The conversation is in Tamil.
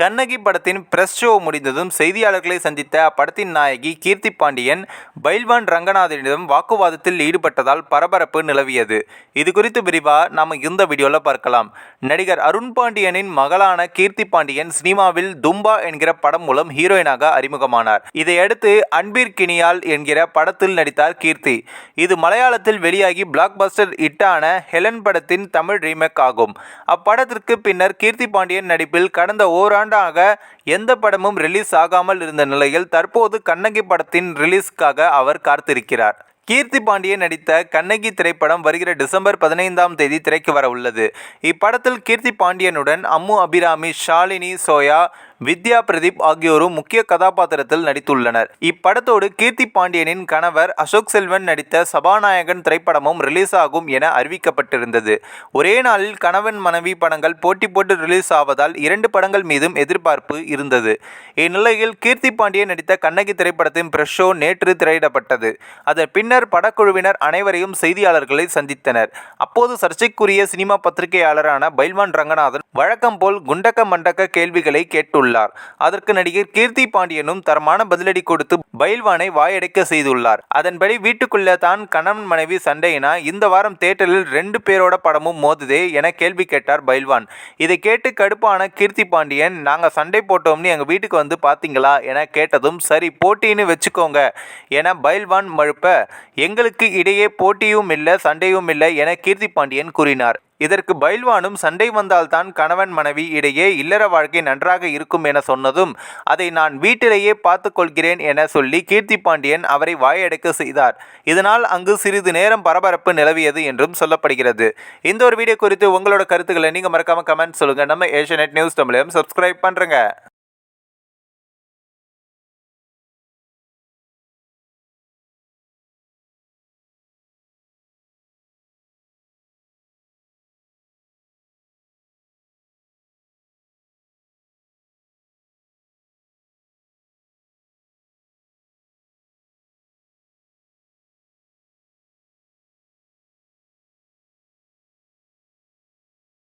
கண்ணகி படத்தின் பிரஸ் ஷோ முடிந்ததும் செய்தியாளர்களை சந்தித்த அப்படத்தின் நாயகி கீர்த்தி பாண்டியன் பைல்வான் ரங்கநாதனிடம் வாக்குவாதத்தில் ஈடுபட்டதால் பரபரப்பு நிலவியது. இது குறித்து விரிவாக நாம் இந்த வீடியோவில் பார்க்கலாம். நடிகர் அருண் பாண்டியனின் மகளான கீர்த்தி பாண்டியன் சினிமாவில் தும்பா என்கிற படம் மூலம் ஹீரோயினாக அறிமுகமானார். இதையடுத்து அன்பீர் கினியால் என்கிற படத்தில் நடித்தார் கீர்த்தி. இது மலையாளத்தில் வெளியாகி பிளாக் பஸ்டர் ஹிட்டான ஹெலன் படத்தின் தமிழ் ரீமேக் ஆகும். அப்படத்திற்கு பின்னர் கீர்த்தி பாண்டியன் நடிப்பில் கடந்த ஆண்டாக எந்த படமும் ரிலீஸ் ஆகாமல் இருந்த நிலையில் தற்போது கண்ணகி படத்தின் ரிலீஸ்க்காக அவர் காத்திருக்கிறார். கீர்த்தி பாண்டியன் நடித்த கண்ணகி திரைப்படம் வருகிற டிசம்பர் பதினைந்தாம் தேதி திரைக்கு வர உள்ளது. இப்படத்தில் கீர்த்தி பாண்டியனுடன் அம்மு அபிராமி ஷாலினி சோயா வித்யா பிரதீப் ஆகியோரும் முக்கிய கதாபாத்திரத்தில் நடித்துள்ளனர். இப்படத்தோடு கீர்த்தி பாண்டியனின் கணவர் அசோக் செல்வன் நடித்த சபாநாயகன் திரைப்படமும் ரிலீஸ் ஆகும் என அறிவிக்கப்பட்டிருந்தது. ஒரே நாளில் கணவன் மனைவி படங்கள் போட்டி போட்டு ரிலீஸ் ஆவதால் இரண்டு படங்கள் மீதும் எதிர்பார்ப்பு இருந்தது. இந்நிலையில் கீர்த்தி பாண்டியன் நடித்த கண்ணகி திரைப்படத்தின் பிரஷ் ஷோ நேற்று திரையிடப்பட்டது. அதன் பின்னர் படக்குழுவினர் அனைவரையும் செய்தியாளர்களை சந்தித்தனர். அப்போது சர்ச்சைக்குரிய சினிமா பத்திரிகையாளரான பைல்வான் ரங்கநாதன் வழக்கம் போல் குண்டக்க மண்டக்க கேள்விகளை கேட்டுள்ளார். உள்ளார். அதற்கு நடிகர் கீர்த்தி பாண்டியனும் தரமான பதிலடி கொடுத்து பைல்வானை வாயடைக்க செய்துள்ளார். அதன்படி வீட்டுக்குள்ள தான் கணவன் மனைவி சண்டையினா இந்த வாரம் தேட்டரில் ரெண்டு பேரோட படமும் மோதுதே என கேள்வி கேட்டார் பைல்வான். இதை கேட்டு கடுப்பான கீர்த்தி பாண்டியன் நாங்க சண்டை போட்டோம்னு எங்க வீட்டுக்கு வந்து பாத்தீங்களா? என கேட்டதும் சரி போட்டின்னு வச்சுக்கோங்க என பைல்வான் மழுப்ப எங்களுக்கு இடையே போட்டியும் இல்லை சண்டையும் இல்லை என கீர்த்தி பாண்டியன் கூறினார். இதற்கு பைல்வானும் சண்டை வந்தால்தான் கணவன் மனைவி இடையே இல்லற வாழ்க்கை நன்றாக இருக்கும் என சொன்னதும் அதை நான் வீட்டிலேயே பார்த்து கொள்கிறேன் என சொல்லி கீர்த்தி பாண்டியன் அவரை வாயடைக்க செய்தார். இதனால் அங்கு சிறிது நேரம் பரபரப்பு நிலவியது என்றும் சொல்லப்படுகிறது. இந்த ஒரு வீடியோ குறித்து உங்களோட கருத்துக்களை நீங்கள் மறக்காமல் கமெண்ட் சொல்லுங்கள் நம்ம ஏஷியநெட் நியூஸ் தமிழையும் சப்ஸ்கிரைப் பண்ணுறங்க